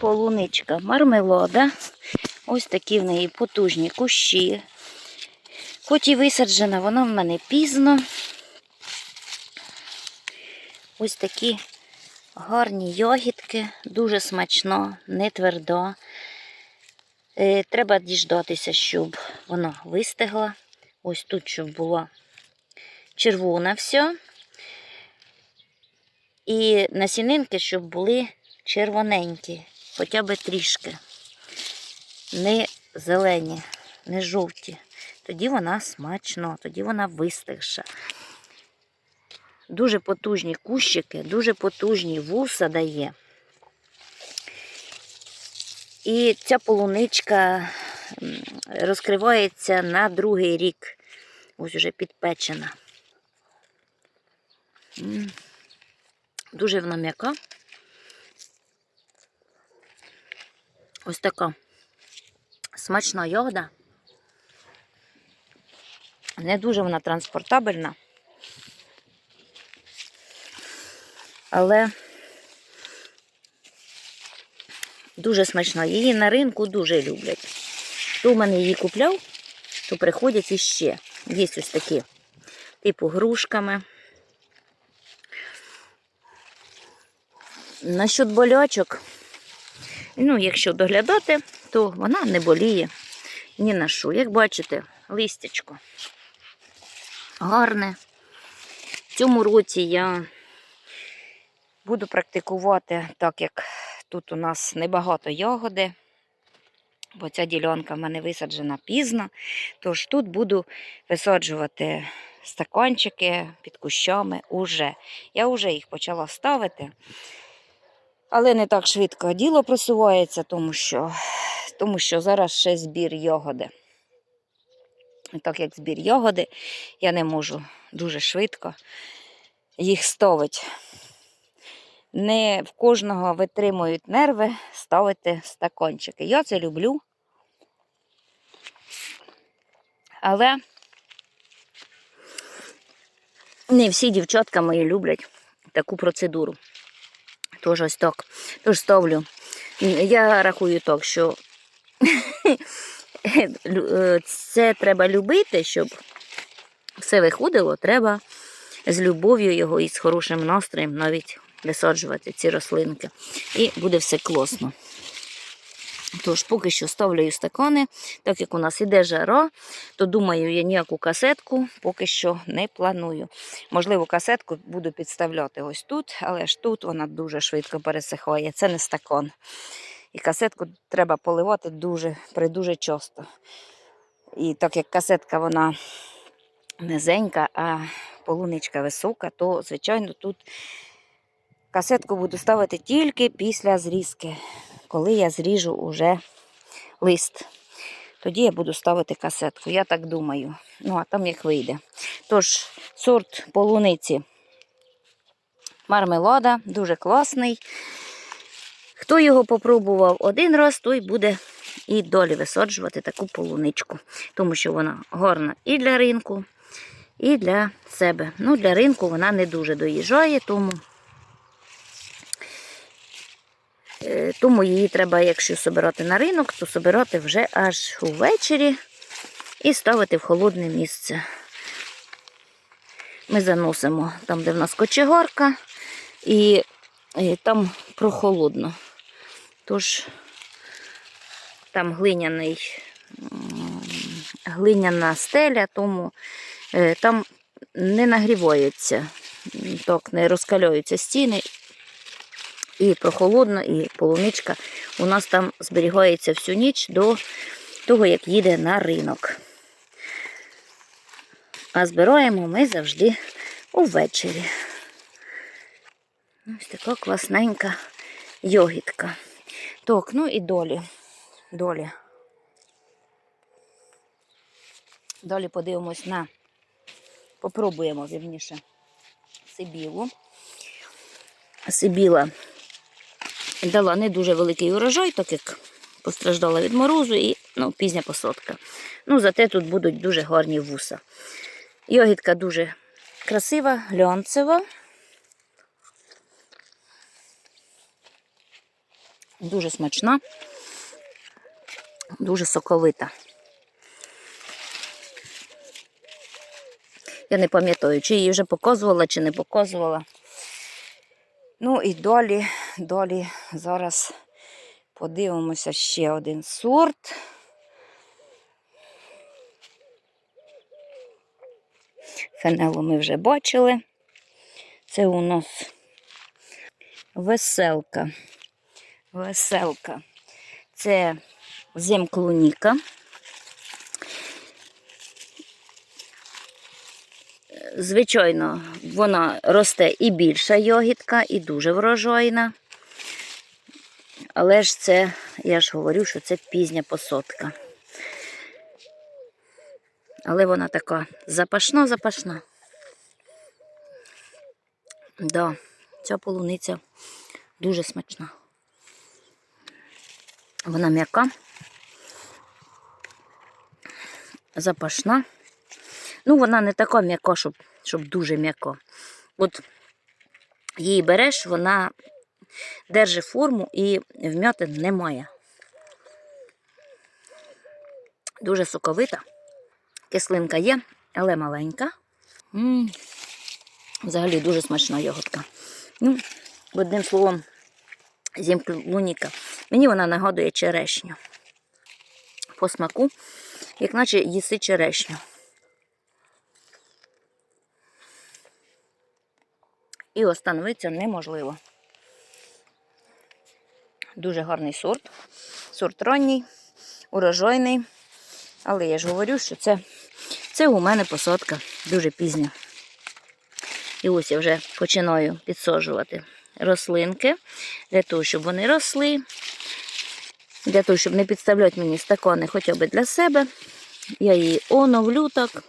полуничка мармелода. Ось такі в неї потужні кущі. Хоч і висаджена, вона в мене пізно. Ось такі гарні йогітки, дуже смачно, не твердо. Е, Треба діждатися, щоб вона вистигла. Ось тут, щоб була червона все. І насінинки, щоб були червоненькі, хоча б трішки. Не зелені, не жовті. Тоді вона смачно, тоді вона вистигша. Дуже потужні кущики, дуже потужні вуса дає. І ця полуничка розкривається на другий рік. Ось уже підпечена. Дуже вона м'яка. Ось така смачна ягода. Не дуже вона транспортабельна. Але дуже смачна. Її на ринку дуже люблять. Хто в мене її купляв, то приходять іще. Є ось такі, типу грушками. Насчет болячок, ну, якщо доглядати, то вона не боліє ні на що. Як бачите, листячко гарне. В цьому році я буду практикувати, так як тут у нас небагато ягоди, бо ця ділянка в мене висаджена пізно. Тож тут буду висаджувати стаканчики під кущами уже. Я вже їх почала ставити. Але не так швидко діло просувається, тому що, тому що зараз ще збір ягоди. І так як збір ягоди, я не можу дуже швидко їх ставити. Не в кожного витримують нерви ставити стакончики. Я це люблю. Але не всі дівчатка мої люблять таку процедуру. Тож ось так. Тож ставлю. Я рахую так, що е, це треба любити, щоб все виходило, треба з любов'ю його і з хорошим настроєм навіть висаджувати ці рослинки. І буде все класно. Тож, поки що ставлю стакани, так як у нас іде жара, то думаю, я ніяку касетку поки що не планую. Можливо, касетку буду підставляти ось тут, але ж тут вона дуже швидко пересихає. Це не стакан. І касетку треба поливати дуже, дуже часто. І так як касетка вона низенька, а полуничка висока, то, звичайно, тут касетку буду ставити тільки після зрізки, коли я зріжу уже лист. Тоді я буду ставити касетку, я так думаю. Ну, а там як вийде. Тож, сорт полуниці мармелада, дуже класний. Хто його попробував один раз, той буде і долі висаджувати таку полуничку, тому що вона гарна і для ринку, і для себе. Ну, для ринку вона не дуже доїжджає, тому, тому її треба, якщо собирати на ринок, то собирати вже аж увечері і ставити в холодне місце. Ми заносимо там, де в нас кочегарка, і, і там прохолодно. Тож там глиняний, глиняна стеля, тому е, там не нагрівається, так, не розкалюються стіни. І прохолодно, і полуничка у нас там зберігається всю ніч до того, як їде на ринок. А збираємо ми завжди увечері. Ось така класненька йогітка. Так, ну і долі. Долі. Далі подивимось на, попробуємо вірніше, сибілу. Сибіла дала не дуже великий урожай, так як постраждала від морозу і ну, пізня посадка. Ну, зате тут будуть дуже гарні вуса. Йогітка дуже красива, глянцева. Дуже смачна, дуже соковита. Я не пам'ятаю, чи її вже показувала, чи не показувала. Ну і далі, далі зараз подивимося ще один сорт. Фенелу ми вже бачили. Це у нас веселка. Веселка. Це земклуніка. Звичайно, вона росте і більша йогітка, і дуже врожайна. Але ж це, я ж говорю, що це пізня посадка. Але вона така запашна-запашна. Да, ця полуниця дуже смачна. Вона м'яка, запашна. Ну, вона не така м'яка, щоб, щоб дуже м'яка. От її береш, вона держить форму і вмятин немає. Дуже соковита. Кислинка є, але маленька. М, Взагалі дуже смачна йогуртка. Ну, одним словом, зімклуніка. Мені вона нагадує черешню. По смаку, як наче їси черешню. І остановитися неможливо. Дуже гарний сорт. Сорт ранній, урожайний. Але я ж говорю, що це, це у мене посадка дуже пізня. І ось я вже починаю підсаджувати рослинки для того, щоб вони росли, для того, щоб не підставляти мені стакани хоча б для себе. Я її оновлю так.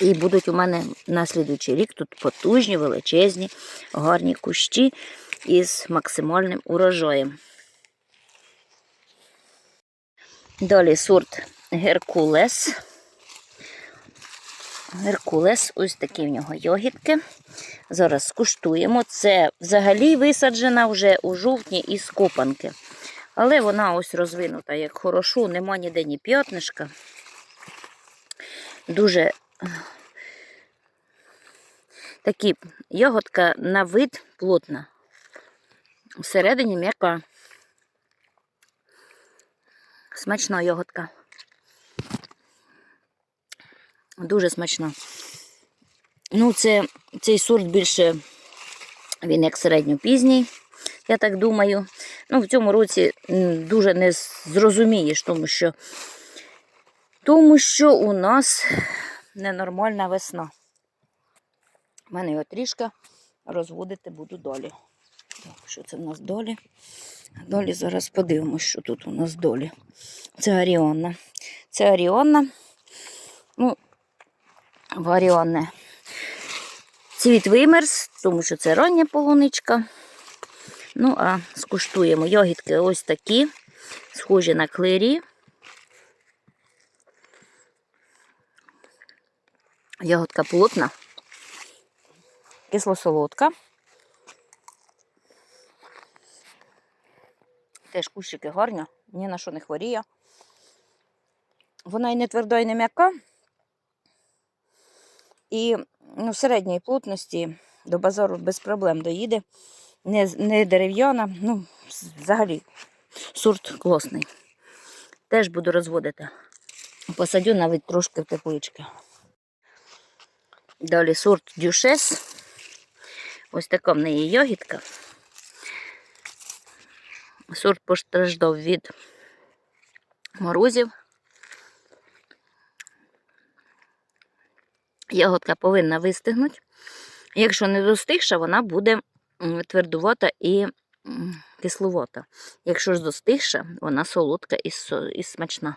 І будуть у мене на слідуючий рік тут потужні, величезні, гарні кущі із максимальним урожаєм. Далі сорт Геркулес. Геркулес, ось такі в нього йогітки. Зараз скуштуємо. Це взагалі висаджена вже у жовтні із копанки. Але вона ось розвинута як хорошо, нема ніде ні п'ятнишка. Дуже такі йоготка на вид плотна. Всередині м'яка. Смачна йоготка. Дуже смачна. Ну, це, цей сорт більше, він як середньопізній, я так думаю. Ну, в цьому році дуже не зрозумієш, тому що, тому що у нас ненормальна весна. У мене його трішки розводити буду далі. Так, що це в нас долі? Долі зараз подивимось, що тут у нас долі. Це Оріонна. Це Оріонна. Ну, в Оріонне цвіт вимерз, тому що це рання полуничка. Ну, а скуштуємо йогітки ось такі, схожі на клері. Ягодка плотна, кисло-солодка. Теж кущики гарні, ні на що не хворіє. Вона і не тверда, і не м'яка. І ну, середньої плотності до базару без проблем доїде. Не, не дерев'яна, ну, взагалі сорт класний. Теж буду розводити. Посадю навіть трошки в теплички. Далі сорт дюшес. Ось така в неї йогітка. Сорт постраждав від морозів. Ягодка повинна вистигнути. Якщо не достигша, вона буде твердувата і кисловата. Якщо ж достигша, вона солодка і смачна.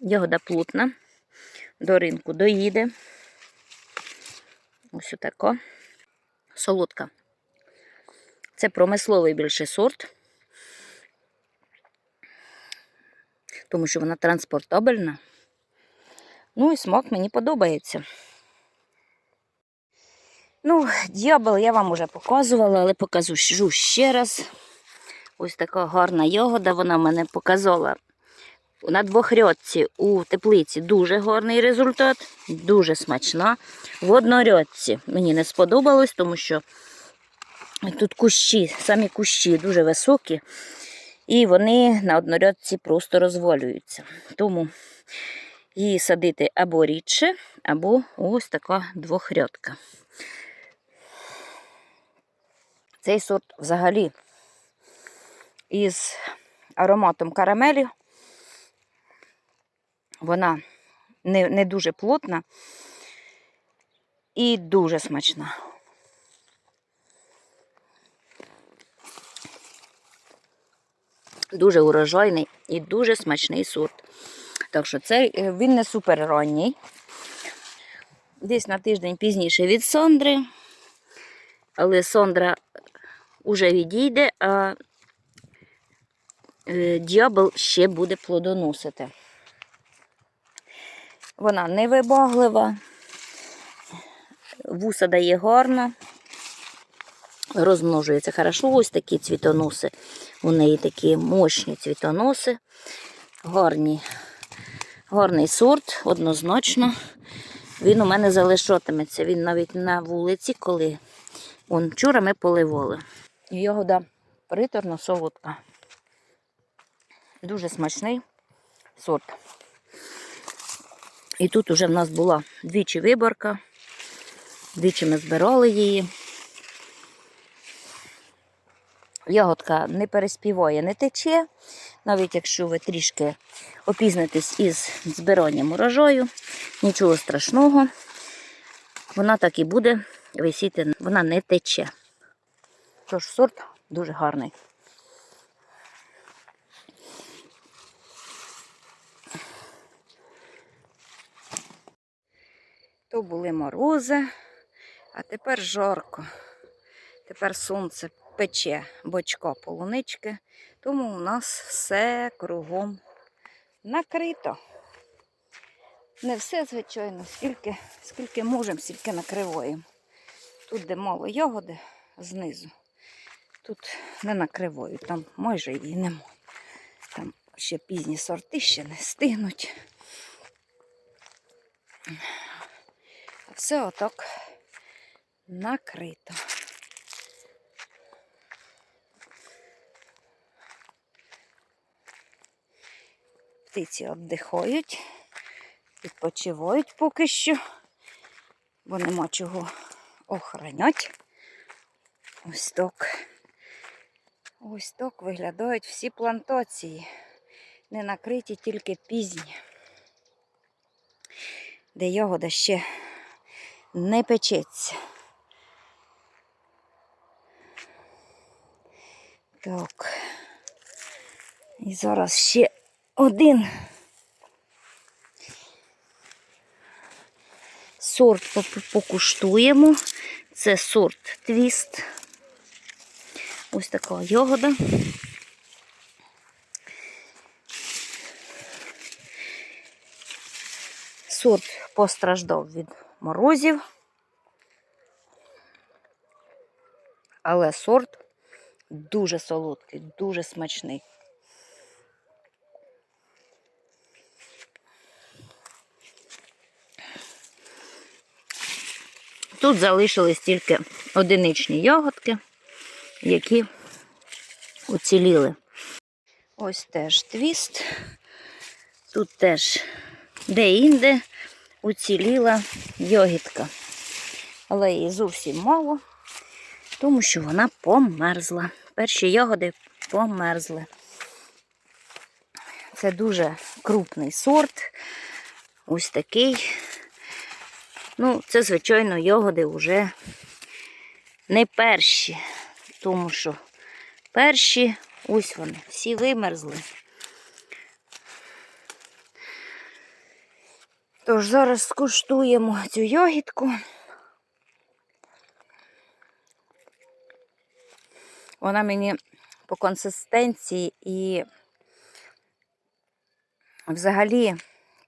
Ягода плотна, до ринку доїде. Ось отако. Солодка. Це промисловий більше сорт. тому що вона транспортабельна. Ну і смак мені подобається. Ну, дьябел я вам уже показувала, але покажу ще раз. Ось така гарна ягода, вона мене показала на двохрядці у теплиці дуже гарний результат, дуже смачна. В однорядці мені не сподобалось, тому що тут кущі, самі кущі дуже високі, і вони на однорядці просто розвалюються. Тому її садити або рідше, або ось така двохрядка. Цей сорт взагалі із ароматом карамелі. Вона не, не дуже плотна і дуже смачна. Дуже урожайний і дуже смачний сорт. Так що цей е, він не супер ранній. Десь на тиждень пізніше від Сондри. Але Сондра вже відійде, а е, дьябл ще буде плодоносити. Вона невибаглива, вуса дає гарно, розмножується хорошо. Ось такі цвітоноси. У неї такі мощні цвітоноси, гарні, гарний сорт, однозначно. Він у мене залишатиметься. Він навіть на вулиці, коли он, вчора ми поливали. Ягода приторно солодка. Дуже смачний сорт. І тут уже в нас була двічі виборка, двічі ми збирали її. Ягодка не переспіває, не тече, навіть якщо ви трішки опізнитесь із збиранням урожаю, нічого страшного, вона так і буде висіти, вона не тече. Тож сорт дуже гарний. То були морози, а тепер жарко. Тепер сонце пече бочка полунички, тому у нас все кругом накрито. Не все, звичайно, скільки, скільки можемо, стільки накриваємо. Тут, де мало ягоди знизу, тут не накриваю, там майже її немає. Там ще пізні сорти ще не стигнуть. Все отак накрито. Птиці віддихають, відпочивають поки що, бо нема чого охороняти. Ось так. Ось так виглядають всі плантації. Не накриті тільки пізні, де ягода ще не печеться. Так. І зараз ще один сорт покуштуємо. Це сорт твіст. Ось така ягода. Сорт постраждав від морозів, але сорт дуже солодкий, дуже смачний. Тут залишились тільки одиничні ягодки, які уціліли. Ось теж твіст. Тут теж де-інде уціліла йогітка. Але її зовсім мало, тому що вона померзла. Перші ягоди померзли. Це дуже крупний сорт. Ось такий. Ну, це, звичайно, ягоди вже не перші, тому що перші, ось вони, всі вимерзли. Тож зараз скуштуємо цю ягідку. Вона мені по консистенції і взагалі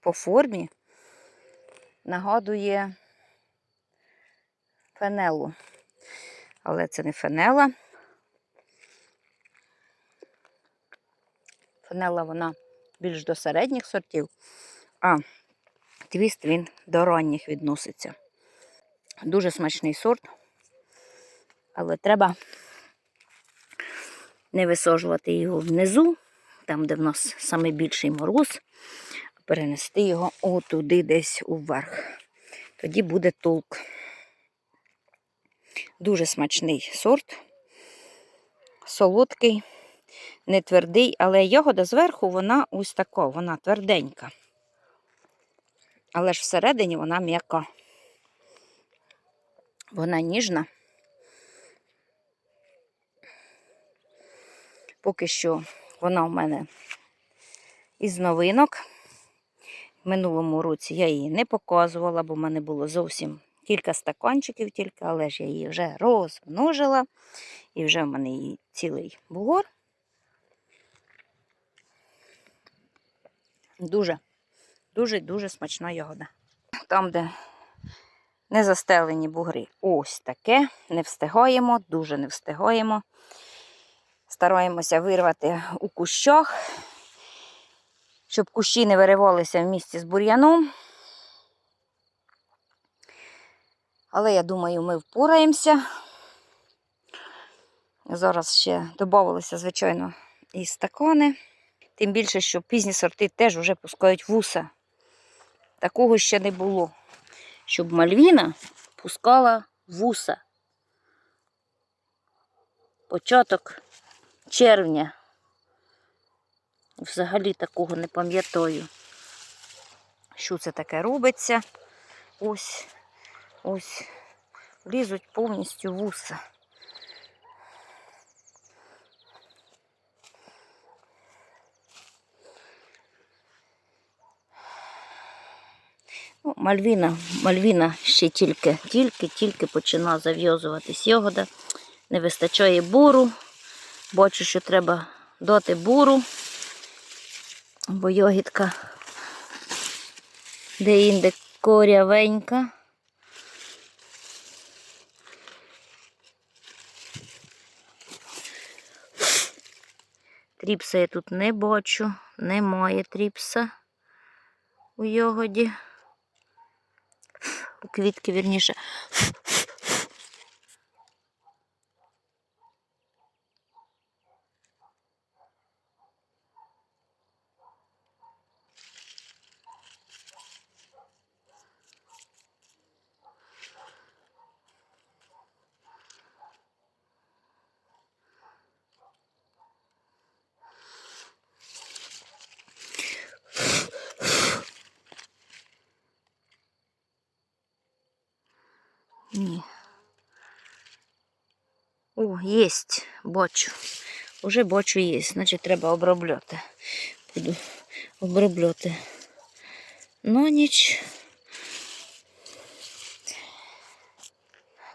по формі нагадує фенелу. Але це не фенела. Фенела вона більш до середніх сортів, а твіст він до ранніх відноситься. Дуже смачний сорт, але треба не висаджувати його внизу, там, де в нас найбільший мороз, а перенести його отуди десь уверх. Тоді буде толк. Дуже смачний сорт, солодкий, не твердий, але ягода зверху вона ось така, вона тверденька. Але ж всередині вона м'яка. Вона ніжна. Поки що вона в мене із новинок. В минулому році я її не показувала, бо в мене було зовсім кілька стаканчиків тільки, але ж я її вже розмножила. І вже в мене її цілий бугор. Дуже, дуже, дуже смачна ягода. Там, де не застелені бугри, ось таке. Не встигаємо, дуже не встигаємо. Стараємося вирвати у кущах, щоб кущі не виривалися в місці з бур'яном. Але я думаю, ми впораємося. Зараз ще додавалися, звичайно, і стакани. Тим більше, що пізні сорти теж вже пускають вуса. Такого ще не було, щоб Мальвіна пускала вуса. Початок червня. Взагалі такого не пам'ятаю. Що це таке робиться? Ось, ось, лізуть повністю вуса. Мальвіна, Мальвіна ще тільки, тільки, тільки починає зав'язуватись ягода. Не вистачає буру. Бачу, що треба дати буру, бо йогітка де-інде корявенька. Тріпса я тут не бачу, немає тріпса у йогоді. Квітки, вірніше. Ні. О, єсть, бачу. Уже бачу є, значить треба обробляти. Буду обробляти на ніч.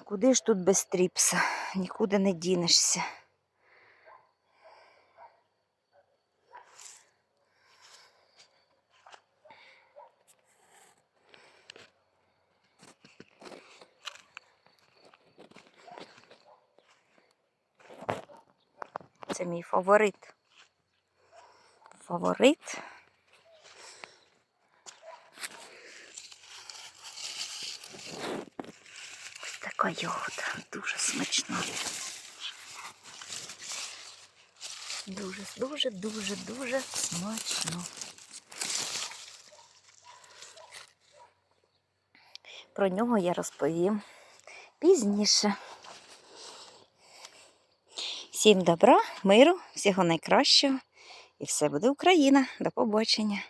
Куди ж тут без тріпса? Нікуди не дінешся. Мій фаворит. Фаворит. Ось така ягода, дуже смачна. Дуже, дуже, дуже, дуже смачно. Про нього я розповім пізніше. Всім добра, миру, всього найкращого. І все буде Україна. До побачення.